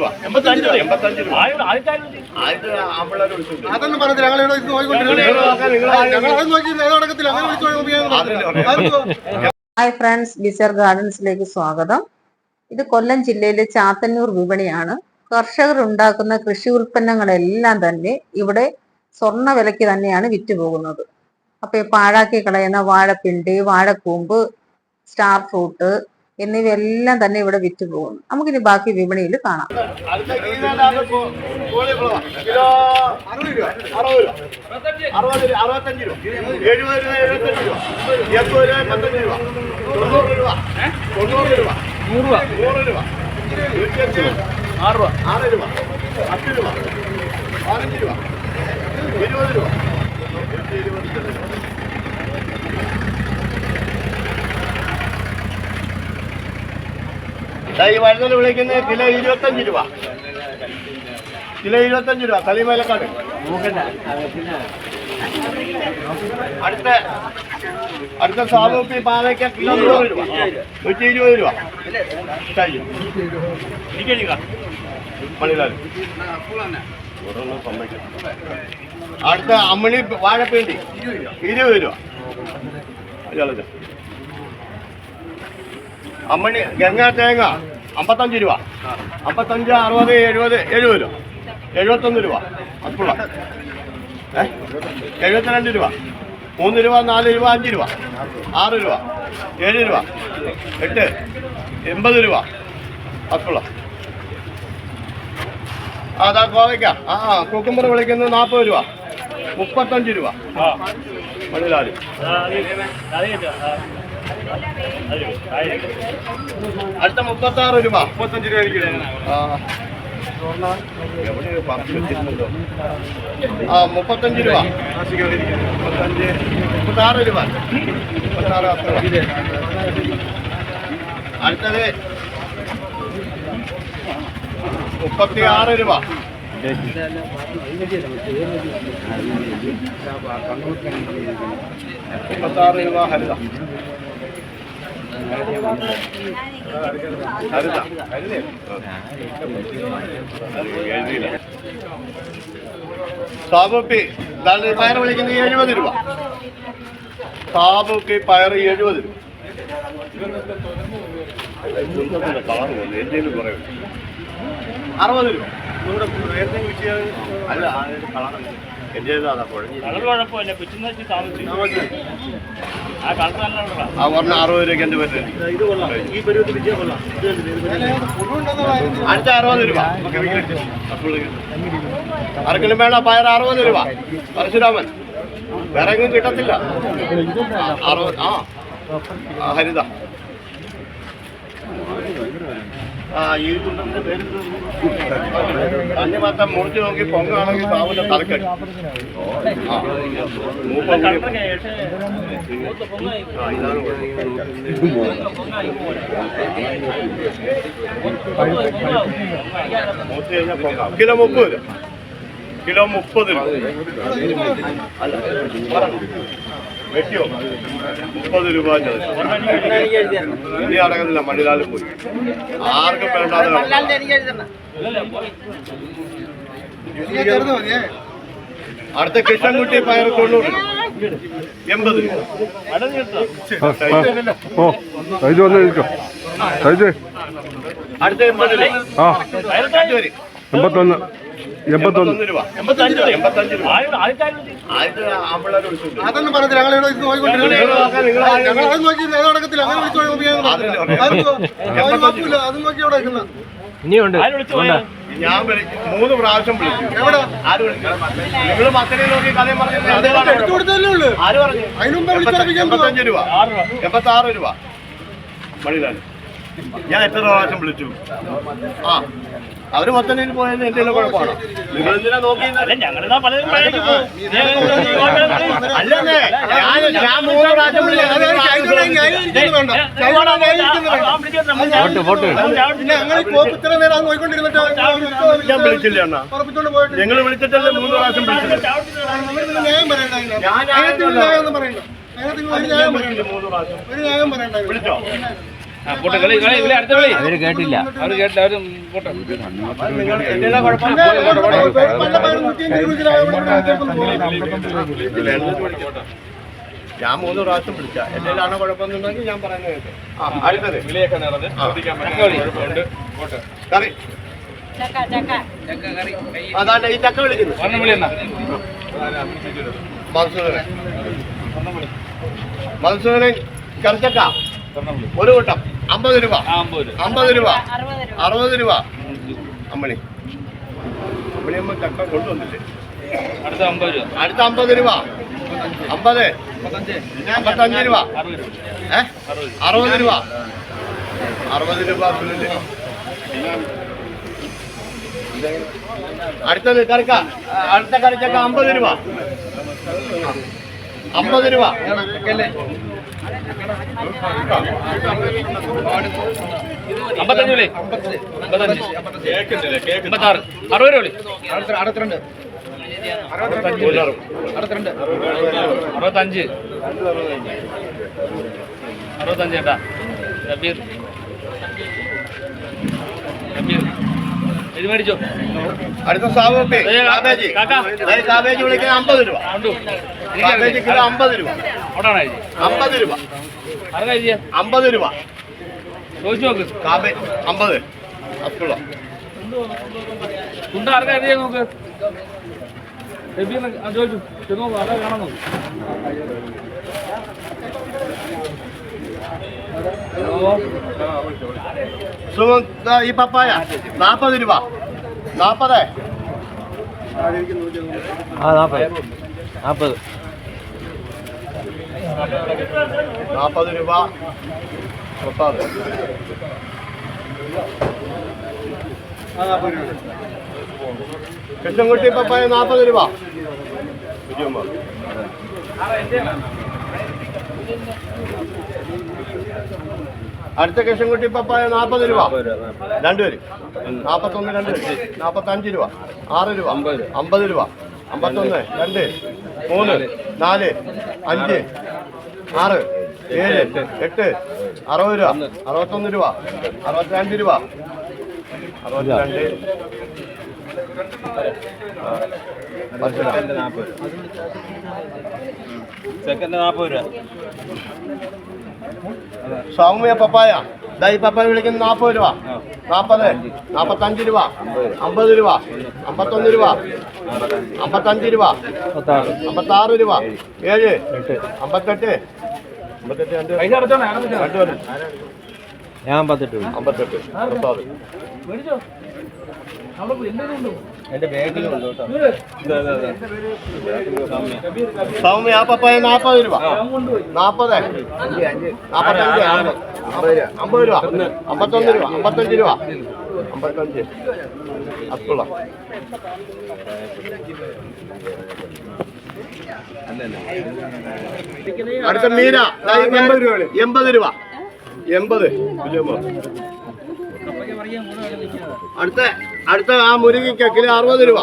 രൂപ. എൺപത്തഞ്ച് രൂപ. എൺപത്തഞ്ച് രൂപ. ആയിരം ആൾക്കാർ ആദ്യത്തെ ആമ്പിള്ളേർ വിളിച്ചിട്ടുണ്ട് അതൊന്നും പറഞ്ഞില്ല. ഞങ്ങൾ ഇവിടെ ഇരുന്ന് നോക്കിക്കൊണ്ടിരുന്നത് നിങ്ങൾ നോക്കാൻ ഞങ്ങൾ അത് നോക്കി ഏത് നടക്കത്തില്ല അങ്ങനെ വിളിച്ചു. ഹായ് ഫ്രണ്ട്സ് ബിസർ ഗാർഡൻസിലേക്ക് സ്വാഗതം. ഇത് കൊല്ലം ജില്ലയിലെ ചാത്തന്നൂർ വിപണിയാണ്. കർഷകർ ഉണ്ടാക്കുന്ന കൃഷി ഉൽപ്പന്നങ്ങളെല്ലാം തന്നെ ഇവിടെ സ്വർണ വിലയ്ക്ക് തന്നെയാണ് വിറ്റുപോകുന്നത്. അപ്പൊ ഈ പാഴാക്കി കളയുന്ന വാഴപ്പിണ്ടി വാഴക്കൂമ്പ് സ്റ്റാർ ഫ്രൂട്ട് എന്നിവയെല്ലാം തന്നെ ഇവിടെ വിറ്റ് പോകുന്നു നമുക്കിനി ബാക്കി വിപണിയിൽ കാണാം രൂപ രൂപ രൂപ രൂപ രൂപ രൂപ രൂപ രൂപ രൂപ രൂപ രൂപ രൂപ ആറ് രൂപ ആറ് രൂപ പത്ത് രൂപ പതിനഞ്ച് രൂപ ഇരുപത് രൂപ ഇരുപത് ദാ ഈ വഴുതന വിളിക്കുന്നത് കിലോ ഇരുപത്തഞ്ച് രൂപ. കിലോ ഇരുപത്തഞ്ച് രൂപ. കളിമേലക്കാട് അടുത്ത അടുത്ത സാധുപ്പി പാവയ്ക്ക കിലോ നൂറ് രൂപ. നൂറ്റി ഇരുപത് രൂപ. മണിലാൽ. അടുത്ത അമ്മിണി വാഴപ്പേണ്ടി. ഇരുപത് രൂപ. അമ്മണി ഗംഗാ തേങ്ങ. അമ്പത്തഞ്ച് രൂപ. അമ്പത്തഞ്ച് അറുപത് എഴുപത് എഴുപത് രൂപ. എഴുപത്തൊന്ന് രൂപ. അപ്പുള്ള ഏ? എഴുപത്തിരണ്ട് രൂപ. മൂന്ന് രൂപ നാല് രൂപ അഞ്ച് രൂപ. ആറ് രൂപ. ഏഴ് രൂപ. എട്ട് എൺപത് രൂപ. അപ്പുള്ള ആ അതാ കോവയ്ക്ക ആ കുക്കുമ്പർ വിളിക്കുന്നത് നാൽപ്പത് രൂപ. മുപ്പത്തഞ്ച് രൂപ. മണിലാൽ. അടുത്ത മുപ്പത്താറ് രൂപ. മുപ്പത്തഞ്ച് രൂപ ആ. മുപ്പത്തഞ്ച് രൂപ. മുപ്പത്തഞ്ച്. മുപ്പത്താറ് രൂപ. മുപ്പത്താറ്. അടുത്തത്. മുപ്പത്തി ആറ് രൂപ. മുപ്പത്താറ് രൂപ ഹരിത. ഹരിത. എഴുതിയില്ല സാബുപ്പി ദാ പയർ വിളിക്കുന്നത് എഴുപത് രൂപ. സാബുപ്പി പയർ എഴുപത് രൂപ. കളർ പോലെ എന്തെങ്കിലും പറയും അറുപത് രൂപ. അല്ല ആ ഒരു കളർ എന്റെ അതാ കുഴഞ്ഞു കളർ കുഴപ്പമില്ല. പിച്ചുന്ന വെച്ച് താമസിച്ചു ആ കളർ നല്ല ആ പറഞ്ഞ അറുപത് രൂപയ്ക്ക് എന്റെ പേര് ഇത് കൊള്ളാം. ഈ പരുവത്തിൽ വിജയം കൊള്ളാം. അടുത്ത അറുപത് രൂപ. അരക്കിലും വേണ്ട പയർ അറുപത് രൂപ? പരശുരാമൻ. വേറെ എങ്ങും കിട്ടത്തില്ല. അറുപത് ആ, ഹരിത ആ ഈ പേര് തണ്ണിമത്തം മുറിച്ച് നോക്കി പൊങ്ങാണെങ്കിൽ സാവിന്റെ തലക്കടി. ആ മൂപ്പം മൂത്ത കഴിഞ്ഞാൽ പൊങ്ങാം കിലോ മുപ്പത്. കിലോ മുപ്പത് അല്ല. വെട്ടിയോ? മുപ്പത് രൂപ. ഇനി അടങ്ങുന്നില്ല മണ്ണിലാലും പോയി. ആർക്കും വേണ്ടാതെ അടുത്ത കൃഷ്ണൻകുട്ടി പയർ തൊണ്ണൂറ്. എൺപത്? ഓ സൈജ് വന്ന് സൈജ്. അടുത്ത എൺപത് രൂപ. ആ. എൺപത്തൊന്ന്. എൺപത്തൊന്ന്. രൂപ. അതൊന്നും പറഞ്ഞില്ല ഞങ്ങൾ ഇവിടെ ഇരുന്ന് നോക്കിക്കൊണ്ടിരുന്നത് നിങ്ങൾ നോക്കാൻ നിങ്ങൾ ഞങ്ങൾ അത് നോക്കി ഏത് നടക്കത്തില്ല. അങ്ങനെ വിളിച്ചു നോക്കിയാൽ അതും നോക്കി അവിടെ പോയാ? ഞാൻ മൂന്ന് പ്രാവശ്യം വിളിച്ചു. എവിടെ? ആര് വിളിച്ചു? നിങ്ങൾ മക്കളെ നോക്കി കഥയും പറഞ്ഞു എടുത്തു കൊടുത്തല്ലേ ഉള്ളു. ആര് പറഞ്ഞു? അതിന് മുമ്പേ വിളിച്ചറിയിക്കാൻ എൺപത്തഞ്ച് രൂപ. എൺപത്തി ആറ് രൂപ. മണിലാൽ ഞാൻ എത്ര പ്രാവശ്യം വിളിച്ചു ആ അവർ മൊത്തം പോയത് എന്തെങ്കിലും കുഴപ്പമാണോ നിങ്ങൾ എന്തിനാ നോക്കി അല്ല ഞങ്ങളിതാ പലരും പഴയക്ക് പോകും. ഞാൻ അല്ലെന്നേ ഞാൻ ഞാൻ മൂന്ന് പ്രാവശ്യം ഞങ്ങൾ വിളിച്ചില്ല നിങ്ങൾ വിളിച്ചിട്ടല്ലേ മൂന്ന് പ്രാവശ്യം പറയണ്ട ഞാൻ പറയണ്ട ഒരു ന്യായം പറയണ്ട ഒരു ന്യായം പറയണ്ട വിളിച്ചോ അവർ കേട്ടില്ല അവർ കേട്ടില്ല അവർ. ഞാൻ മൂന്ന് പ്രാവശ്യം വിളിച്ച എന്തെങ്കിലും കുഴപ്പമെന്നുണ്ടെങ്കിൽ ഞാൻ പറയുന്നത് അടുത്തത് ശ്രദ്ധിക്കാൻ പറ്റും കറി അതാണ് ഈ ചക്ക വിളിക്കുന്നത് മധുസൂദനൻ മധുസൂദനൻ കറിച്ചക്ക ഒരു കൂട്ടം അമ്പത് രൂപ. അമ്പത് രൂപ. അറുപത് രൂപ. അമ്മണി അമ്മണി അമ്മ ചക്ക കൊണ്ടുവന്നില്ലേ? അടുത്ത അമ്പത് രൂപ. അടുത്ത അമ്പത് രൂപ. അമ്പത്. അമ്പത്തഞ്ച്. രൂപ. ഏ? അറുപത് രൂപ. അറുപത് രൂപ. അടുത്തത് കറിക്ക. അടുത്ത കറിച്ചൊക്കെ അമ്പത് രൂപ. അമ്പത് രൂപ. അമ്പത്തഞ്ച് വിളി. അമ്പത്തഞ്ച്. അമ്പത്താറ്. അറുപത് വിളി. അറുപത്തിരണ്ട്. അറുപത്തഞ്ച് അറുപത്തഞ്ച്. ചേട്ടാ മേടിച്ചോ. അടുത്ത ഏയ് കാബേജ് കാക്ക. കാബേജ് വിളിക്കാൻ അമ്പത് രൂപ. കാബേജ് കിലോ അമ്പത് രൂപ. അമ്പത് രൂപ. അമ്പത് രൂപ. ചോദിച്ചു നോക്ക്. കാബേജ് അമ്പത്. അപ്പുള്ള ഉണ്ട് ആർക്കാ അറിയാ നോക്ക്? ചോദിച്ചു. ചെന്നോ ആരാ കാണാൻ നോക്ക്. ഈ പപ്പായ. നാൽപ്പത് രൂപ. നാൽപ്പത് നാൽപ്പത് രൂപ. മുപ്പത് കൃഷ്ണൻകുട്ടി പപ്പായ നാൽപ്പത് രൂപ. ഇരുപത്. അടുത്ത കൃഷ്ണൻകുട്ടി പപ്പായ നാൽപ്പത് രൂപ. രണ്ടുപേര് നാൽപ്പത്തൊന്ന് രണ്ട് നാൽപ്പത്തഞ്ച് രൂപ. ആറ് രൂപ. അമ്പത് രൂപ. അമ്പത്തൊന്ന് രണ്ട്. മൂന്ന് നാല്. അഞ്ച് ആറ്. ഏഴ്. എട്ട്. അറുപത് രൂപ. അറുപത്തൊന്ന് രൂപ. അറുപത്തിരണ്ട് രൂപ. അറുപത്തിരണ്ട്. സെക്കൻഡ് നാൽപ്പത് രൂപ. സൗമ്യ പപ്പായ. ഇതായി ഈ പപ്പായ വിളിക്കുന്ന നാൽപ്പത് രൂപ. നാൽപ്പത് നാൽപ്പത്തഞ്ച് രൂപ. അമ്പത് രൂപ. അമ്പത്തൊന്ന് രൂപ. അമ്പത്തഞ്ച് രൂപ. അമ്പത്താറ് രൂപ. ഏഴ് അമ്പത്തെട്ട്. അമ്പത്തെട്ട് രണ്ട്. രണ്ട് ഞാൻ അമ്പത്തെട്ട് അമ്പത്തെട്ട്. എന്റെ ബാഗിലുണ്ട് കേട്ടോ. സൗമ്യ ആ പപ്പായ നാൽപ്പത് രൂപ. നാൽപ്പത് നാപ്പത്തഞ്ച് അമ്പത്. രൂപ. അമ്പത്തൊന്ന് രൂപ. അമ്പത്തഞ്ച് രൂപ. അമ്പത്തഞ്ച്. അത്തുള്ള അടുത്ത മീന. എൺപത് രൂപ. എൺപത് രൂപ. എൺപത്. അടുത്ത അടുത്ത ആ മുരുകിക്ക് കിലോ അറുപത് രൂപ.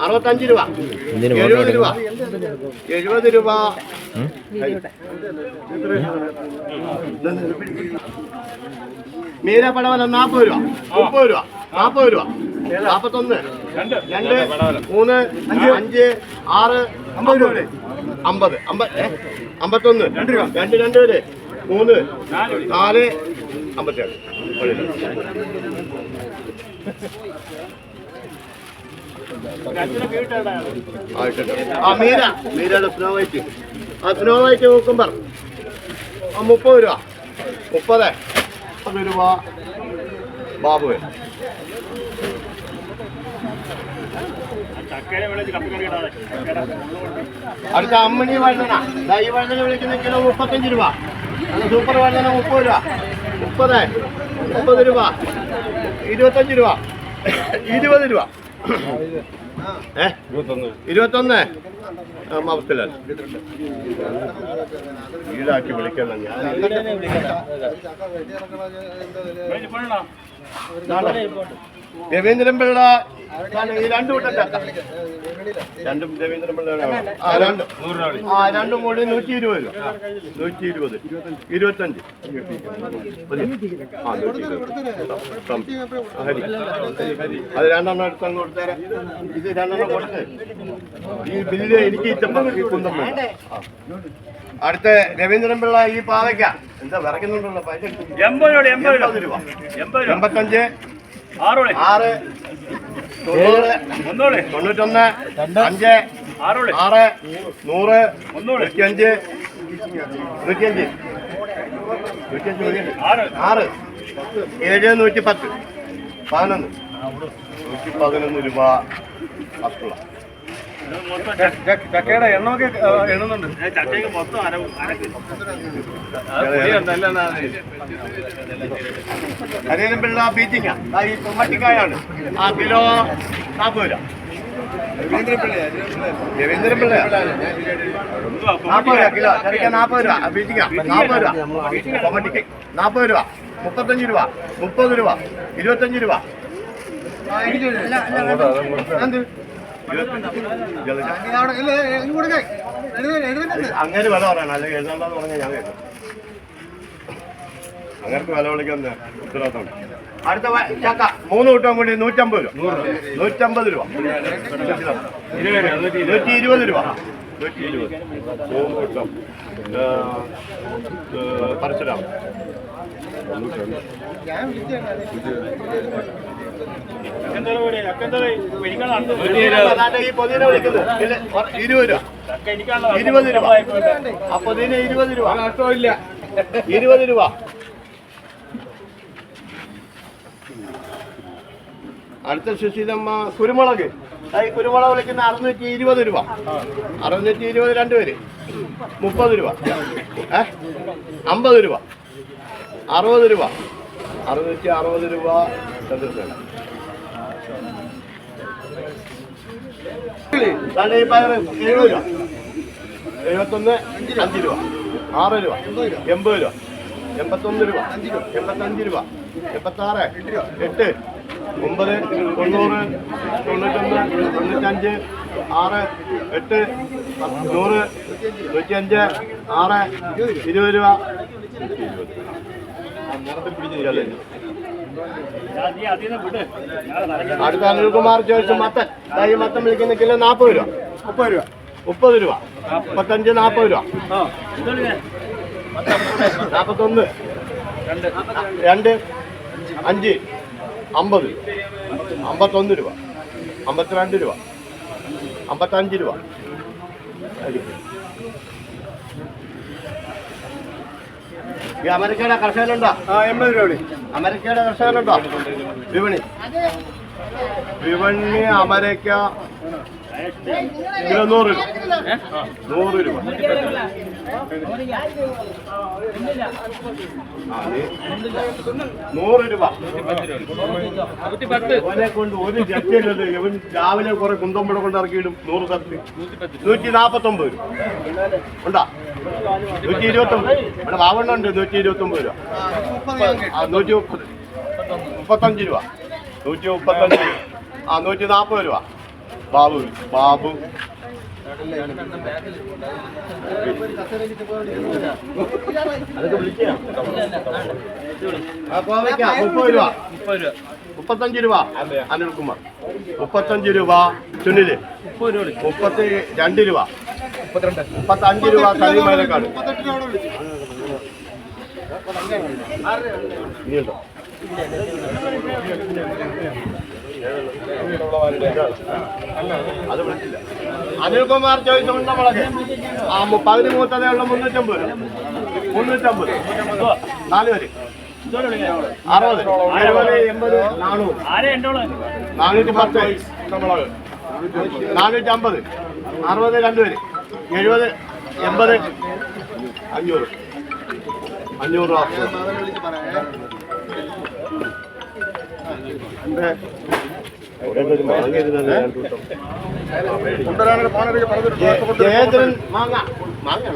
അറുപത്തഞ്ച് രൂപ. എഴുപത് രൂപ. എഴുപത് രൂപ. മീര പടവല നാൽപ്പത് രൂപ. മുപ്പത് രൂപ. നാൽപ്പത് രൂപ. നാൽപ്പത്തൊന്ന് രണ്ട് മൂന്ന് അഞ്ച് ആറ് അമ്പത് രൂപ. അമ്പത്. അമ്പത്? അമ്പത്തൊന്ന്. രണ്ട് രൂപ രണ്ട് രണ്ട് പേര്. മൂന്ന് നാല് മീര. മീരയുടെ സ്നോ വൈറ്റ് ആ സ്നോ വൈറ്റ് നോക്കുമ്പോൾ ആ മുപ്പത് രൂപ. മുപ്പത്. മുപ്പത് രൂപ. ബാബു അടുത്ത അമ്മണി വഴുതന. ഈ വഴുതന വിളിക്കുന്ന കിലോ മുപ്പത്തഞ്ച് രൂപ. സൂപ്പർ വഴുതന മുപ്പത് രൂപ. മുപ്പത് മുപ്പത് രൂപ. ഇരുപത്തഞ്ച് രൂപ. ഇരുപത് രൂപ. ഏ? ഇരുപത്തൊന്ന്. അവസ്ഥയിലല്ല ഈടാക്കി വിളിക്കണം ഞാൻ രവീന്ദ്രൻ പിള്ള ഈ രണ്ടു കൂട്ടം രണ്ടും രവീന്ദ്രൻ ആ രണ്ടും. ആ രണ്ടും കൂടി നൂറ്റി ഇരുപത് രൂപ നൂറ്റി ഇരുപത് ഇരുപത്തഞ്ച്. അത് രണ്ടെണ്ണം എടുത്ത് കൊടുത്തേരാ. ഇത് രണ്ടെണ്ണം കൊടുത്ത്. ഈ ബില്ല് എനിക്ക് കുന്തം വേണ്ട. അടുത്ത രവീന്ദ്രൻ പിള്ള ഈ പാവയ്ക്ക. എന്താ വിറയ്ക്കുന്നുണ്ടല്ലോ? പൈസ. എൺപത് രൂപ എൺപത് രൂപ. എൺപത്തഞ്ച്. ആറ് ആറ്. തൊണ്ണൂറ് തൊണ്ണൂറ്റൊന്ന് അഞ്ച് ആറ് നൂറ്. നൂറ്റിയഞ്ച്. നൂറ്റിയഞ്ച്? ആറ്. ഏഴ് നൂറ്റി പത്ത് പതിനൊന്ന്. നൂറ്റി പതിനൊന്ന് രൂപ. പത്തുള്ള. ചക്കയുടെ എണ്ണമൊക്കെ എണ്ണുന്നുണ്ട്. ചക്കയ്ക്ക് മൊത്തം അര അര കിലോ. ഹരിയനം പിള്ള ബീച്ചിങ്ങ ഈ തൊമ്മട്ടിക്കായാണ്. ആ കിലോ നാൽപ്പത് രൂപ. രവീന്ദ്രൻ നാൽപ്പത് രൂപ കിലോ. ചെറിയ നാൽപ്പത് രൂപ. നാൽപ്പത് രൂപ. തൊമ്മട്ടിക്ക്. നാൽപ്പത് രൂപ. മുപ്പത്തഞ്ച് രൂപ. മുപ്പത് രൂപ. ഇരുപത്തഞ്ച് രൂപ. എന്ത്? അങ്ങനെ വില പറയണം. അല്ലെങ്കിൽ എഴുതണ്ടെന്ന് പറഞ്ഞാൽ ഞാൻ കേൾക്കും. അങ്ങനത്തെ വില വിളിക്കുന്ന ഉത്തരവാദിത്തം അടുത്ത മൂന്ന് കൂട്ടം കൂടി നൂറ്റമ്പത് രൂപ. നൂറ്റമ്പത് രൂപ. നൂറ്റി ഇരുപത് രൂപ. നൂറ്റി ഇരുപത് മൂന്ന് കൂട്ടം. ഇരുപത് രൂപ. ഇരുപത് രൂപ. ആ പൊതിന് ഇരുപത് രൂപ. നഷ്ടമില്ല ഇരുപത് രൂപ. അടുത്ത സുശീലമ്മ കുരുമുളക്. ഈ കുരുമുളക് വിളിക്കുന്ന അറുന്നൂറ്റി ഇരുപത് രൂപ. അറുന്നൂറ്റി ഇരുപത് രണ്ടുപേര് മുപ്പത് രൂപ. ഏ? അമ്പത് രൂപ. അറുപത് രൂപ. അറുന്നൂറ്റി അറുപത് രൂപ. ചന്ദ്രസേന ദാണ്ടെ ഈ പയറ് എഴുപത് രൂപ എഴുപത്തൊന്ന് അഞ്ച് രൂപ. ആറ് രൂപ. എൺപത് രൂപ. എൺപത്തൊന്ന് രൂപ. എൺപത്തഞ്ച് രൂപ. എൺപത്താറ് എട്ട് ഒമ്പത് തൊണ്ണൂറ് തൊണ്ണൂറ്റൊന്ന് തൊണ്ണൂറ്റഞ്ച് ആറ് എട്ട് നൂറ് നൂറ്റിയഞ്ച് ആറ് ഇരുപത് രൂപ. അടുത്ത അനിൽകുമാർ ചോദിച്ചു മത്തൻ. ഈ മത്തൻ വിളിക്കുന്ന കിലോ നാൽപ്പത് രൂപ. മുപ്പത് രൂപ. മുപ്പത് രൂപ. മുപ്പത്തഞ്ച് നാൽപ്പത് രൂപ. നാൽപ്പത്തൊന്ന് രണ്ട്. അഞ്ച്. അമ്പത്. അമ്പത്തൊന്ന് രൂപ. അമ്പത്തിരണ്ട് രൂപ. അമ്പത്തഞ്ച് രൂപ. ഈ അമേരിക്കയുടെ കർഷകനുണ്ടോ എൺപത് രൂപ അമേരിക്കയുടെ കർഷകനുണ്ടോ വിപണി. വിപണി അമേരിക്ക. കിലോ നൂറ് രൂപ. നൂറ് രൂപ. ആ, നൂറ് രൂപ. കൊണ്ട് ഒരു ജഡ്ജില്ലത് ഇവൻ രാവിലെ കുറെ കുന്തമ്പഴ കൊണ്ട് ഇറക്കിയിടും. നൂറ് തത്ത് നൂറ്റി നാപ്പത്തൊമ്പത് രൂപ. ഉണ്ടാ? നൂറ്റി ഇരുപത്തൊമ്പത് ഇവിടെ വാവണ്ണുണ്ട് നൂറ്റി ഇരുപത്തൊമ്പത് രൂപ. ആ നൂറ്റി മുപ്പത് മുപ്പത്തഞ്ച് രൂപ. നൂറ്റി മുപ്പത്തഞ്ച് ആ നൂറ്റി നാൽപ്പത് രൂപ. ബാബു ബാബു. മുപ്പത്തഞ്ച് രൂപ. അനിൽകുമാർ. മുപ്പത്തഞ്ച് രൂപ. ചുണ്ണിൽ മുപ്പത്തി രണ്ട് രൂപ. മുപ്പത്തഞ്ച് രൂപ അഞ്ച് രൂപ അത് വിളിച്ചില്ല അനിൽകുമാർ ചോദിച്ചുകൊണ്ട് നമ്മളെ ആ പകുതി മൂത്തതയുള്ള മുന്നൂറ്റമ്പത് മുന്നൂറ്റമ്പത് നാല് പേര്. അറുപത്. അറുപത് എൺപത് നാനൂറ്. നാനൂറ്റി പത്ത്. നാനൂറ്റി അമ്പത് അറുപത് രണ്ടുപേര് എഴുപത് എൺപത്. അഞ്ഞൂറ്. അഞ്ഞൂറ് രൂപ മാങ്ങ ജയേന്ദ്രൻ മാങ്ങ മാങ്ങ.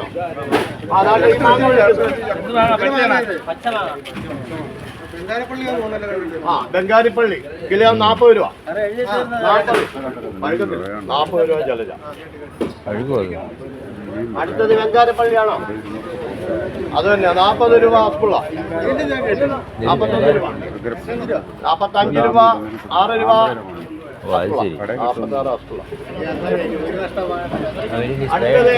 വെങ്കാരപ്പള്ളിയാന്ന് തോന്നുന്നല്ലോ ആ ബംഗാരിപ്പള്ളി കിലോ നാൽപ്പത് രൂപ. നാൽപ്പത് നാൽപ്പത് രൂപ ജലജ അടുത്തത് വെങ്കാരപ്പള്ളിയാണോ അത് തന്നെ നാൽപ്പത് രൂപ അപ്പുള്ള നാൽപ്പത്തൊന്ന് രൂപ. നാൽപ്പത്തഞ്ച് രൂപ ആറ് രൂപ. അടുത്തത്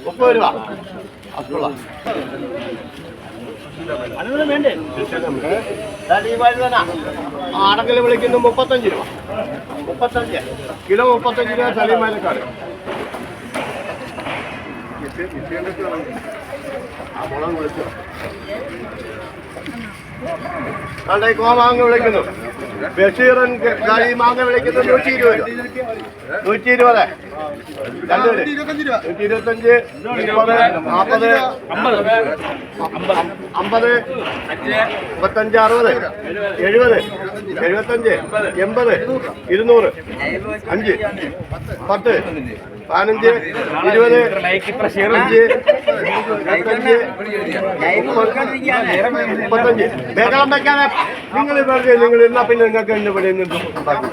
മുപ്പത് രൂപ. വേണ്ടേ? ഈ അടക്കൽ വിളിക്കുന്നു മുപ്പത്തഞ്ച് രൂപ. മുപ്പത്തഞ്ച്. കിലോ മുപ്പത്തഞ്ച് രൂപ സലീമാലക്കാട് ആ മുളം വിളിച്ചു കോമാങ്ങ വിളിക്കുന്നു. ബഷീറൻ കളി മാങ്ങ വിളിക്കുന്ന നൂറ്റി ഇരുപത് നൂറ്റി ഇരുപത് രണ്ടുപേര്. നൂറ്റി ഇരുപത്തഞ്ച് ഇരുപത് നാൽപ്പത് അമ്പത് മുപ്പത്തഞ്ച് അറുപത് എഴുപത് എഴുപത്തഞ്ച് എൺപത് ഇരുന്നൂറ് അഞ്ച് പത്ത് പതിനഞ്ച് ഇരുപത് അഞ്ച് മുപ്പത്തഞ്ച്. ബഹളം വെക്കാതെ. നിങ്ങൾ പറഞ്ഞു നിങ്ങൾ എന്നാ പിന്നെ നിങ്ങൾക്ക് എന്നെ ഇവിടെ നിന്ന് ഉണ്ടാക്കി?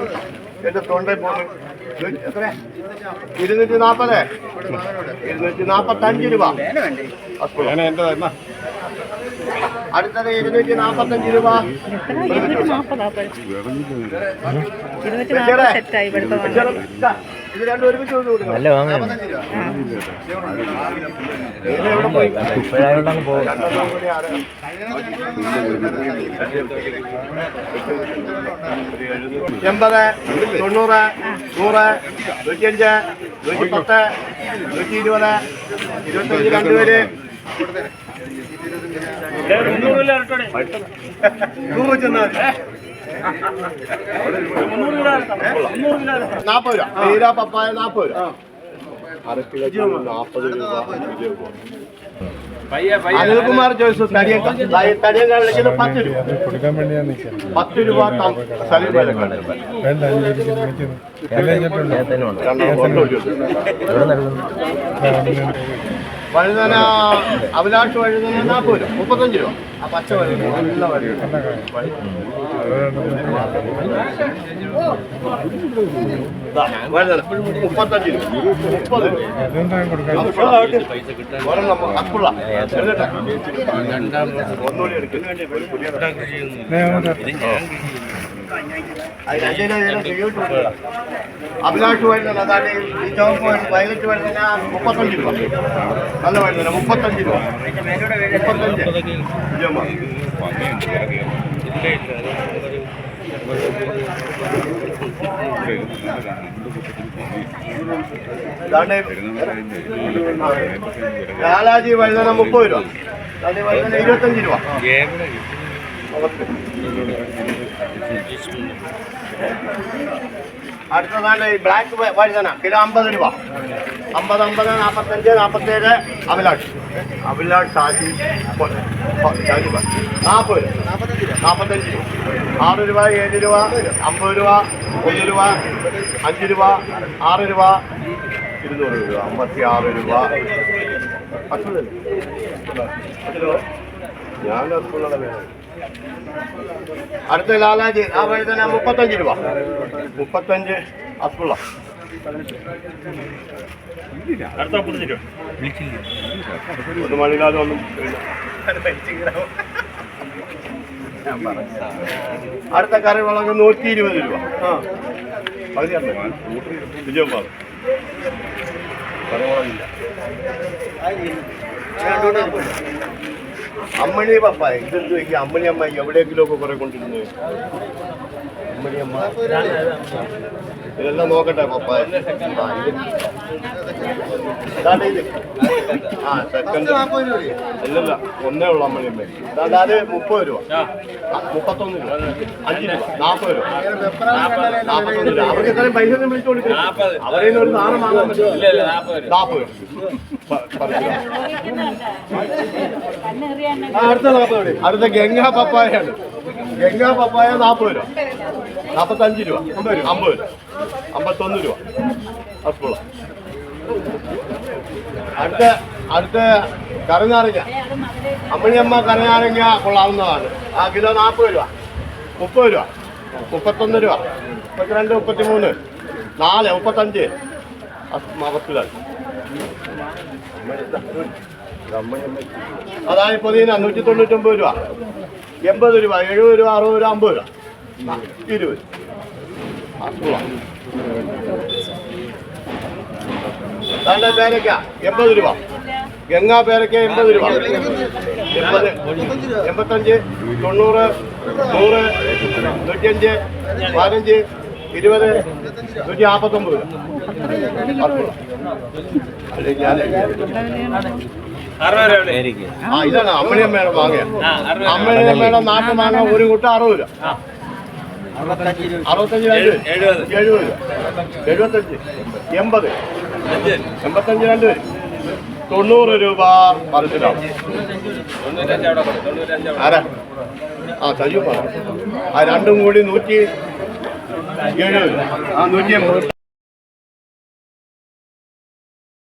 എന്റെ തൊണ്ടയിൽ പോകുന്നു എത്ര ഇരുന്നൂറ്റി നാൽപ്പത് ഇരുന്നൂറ്റി നാൽപ്പത്തഞ്ച് രൂപ. അടുത്തത് ഇരുന്നൂറ്റി നാൽപ്പത്തഞ്ച് രൂപ. ബഷീറേ, ബഷീറേ, നല്ല പോകും കൂടി ആറ്. എൺപത് തൊണ്ണൂറ് നൂറ് നൂറ്റിയഞ്ച് നൂറ്റി പത്ത് നൂറ്റി ഇരുപത് ഇരുപത്തഞ്ച് രണ്ടുപേര് നൂറ് ചെന്നാൽ നാൽപ്പത് രൂപ. തീരാ പപ്പായ നാൽപ്പത് രൂപ. അര കിലോ നാൽപ്പത് രൂപ. അനിൽകുമാർ ജോയ്സ് തടിയക്ക. തടിയങ്ക വിളിക്കുന്നത് പത്ത് രൂപ. കൊടുക്കാൻ വേണ്ടിയാണ് പത്ത് രൂപ സലീം പാലക്കാട് വേണ്ട നിൽക്കുന്നു? കഴിഞ്ഞിട്ടുണ്ട് വഴുതന അഭിലാഷ് വഴുതന നാൽപ്പത് രൂപ മുപ്പത്തഞ്ച് രൂപ. ആ പച്ച വഴുതന നല്ല വഴുതന. വഴുതന മുപ്പത്തഞ്ച് രൂപ മുപ്പത് രൂപ. എന്നിട്ട് ഒന്നുകൂടി എടുക്കും. അഭിലാഷ് വരുന്നത് വരുന്നതിന് രൂപ. രൂപ. ആ. ലാലാജി വഴുതന മുപ്പത് രൂപ. ഇരുപത്തഞ്ച് രൂപ. അടുത്തതാണ് ഈ ബ്ലാക്ക് വഴുതന. കിലോ അമ്പത് രൂപ. അമ്പത് അമ്പത് നാൽപ്പത്തഞ്ച് ഷാജി പൊ- പൊ- ഷാജി പൊ- നാൽപ്പത് രൂപ. നാൽപ്പത്തഞ്ച് രൂപ. ആറ് രൂപ ഏഴ് രൂപ അമ്പത് രൂപ ഒന്ന് രൂപ അഞ്ച് രൂപ ആറ് രൂപ ഇരുന്നൂറ് രൂപ. അമ്പത്തി ആറ് രൂപ പത്ത് രൂപ പത്ത് അടുത്ത ലാലാജി ആ വഴി തന്നെ മുപ്പത്തഞ്ച് രൂപ. മുപ്പത്തഞ്ച് അസ്ഫുള്ള അടുത്ത മുപ്പത്തഞ്ച് രൂപ. ഒന്ന് അടുത്ത കറി മുളക് നൂറ്റി ഇരുപത് രൂപ. ആ. പകുതി വിജയം അമ്മണി പപ്പ ഇതെന്ത് വെക്കുക അമ്മണി അമ്മ എവിടെയെങ്കിലും ഒക്കെ കുറെ കൊണ്ടിരുന്നു? അമ്മണി അമ്മ. ഇതെല്ലാം നോക്കട്ടെ പപ്പ. ആ, സെക്കൻഡ് അല്ലല്ല ഒന്നേ ഉള്ളു അമ്മണി അമ്മ. ഇതാണ്ട് അത് മുപ്പത് രൂപ. മുപ്പത്തൊന്ന് രൂപ. അഞ്ച് രൂപ. നാൽപ്പത് രൂപ. നാൽപ്പത്തൊന്ന് രൂപ. അവർക്ക് ഇത്രയും പൈസ ഒന്നും വിളിച്ചു കൊടുക്കും അവരെ ഒരു സാധനം വാങ്ങാൻ നാൽപ്പത് രൂപ. അടുത്ത നാൽപ്പത് അടുത്ത ഗംഗാ പപ്പായാണ് ഗംഗാ പപ്പായ നാൽപ്പത് രൂപ നാൽപ്പത്തഞ്ച് രൂപ അമ്പത് രൂപ അമ്പത് രൂപ അമ്പത്തൊന്ന് രൂപ അടുത്ത അടുത്ത കറിനാരങ്ങ അമ്മണിയമ്മ കറിനാരങ്ങ കൊള്ളാവുന്നതാണ് ആ കിലോ നാൽപ്പത് രൂപ മുപ്പത് രൂപ മുപ്പത്തൊന്ന് രൂപ മുപ്പത്തിരണ്ട് മുപ്പത്തിമൂന്ന് നാല് മുപ്പത്തഞ്ച് പത്തിലാണ് അതായത് അഞ്ഞൂറ്റി തൊണ്ണൂറ്റി തൊണ്ണൂറ്റൊമ്പത് രൂപ. എൺപത് രൂപ എഴുപത് രൂപ അറുപത് രൂപ അമ്പത് രൂപ. ഇരുപത്. തന്റെ പേരക്ക എൺപത് രൂപ. ഗംഗാ പേരക്ക എൺപത് രൂപ. എൺപത് എൺപത്തഞ്ച് തൊണ്ണൂറ് നൂറ് നൂറ്റിയഞ്ച് പതിനഞ്ച് ഇരുപത് നൂറ്റി നാൽപ്പത്തൊമ്പത് ആ ഇതാണ് അമ്മയും ഞാൻ വാങ്ങിയ അമ്മയും ഇതാണ് നാട്ടിൽ വാങ്ങാൻ ഒരു കൂട്ടം അറുപത് രൂപ. അറുപത്തഞ്ച് എഴുപത് എഴുപത്തഞ്ച്. എൺപത്. എൺപത്തഞ്ച് രണ്ട് പേര് തൊണ്ണൂറ് രൂപ പറിച്ചിട്ടാണ് ആരാ? ആ സജീവ് ആ രണ്ടും കൂടി നൂറ്റി ആ നൂറ്റി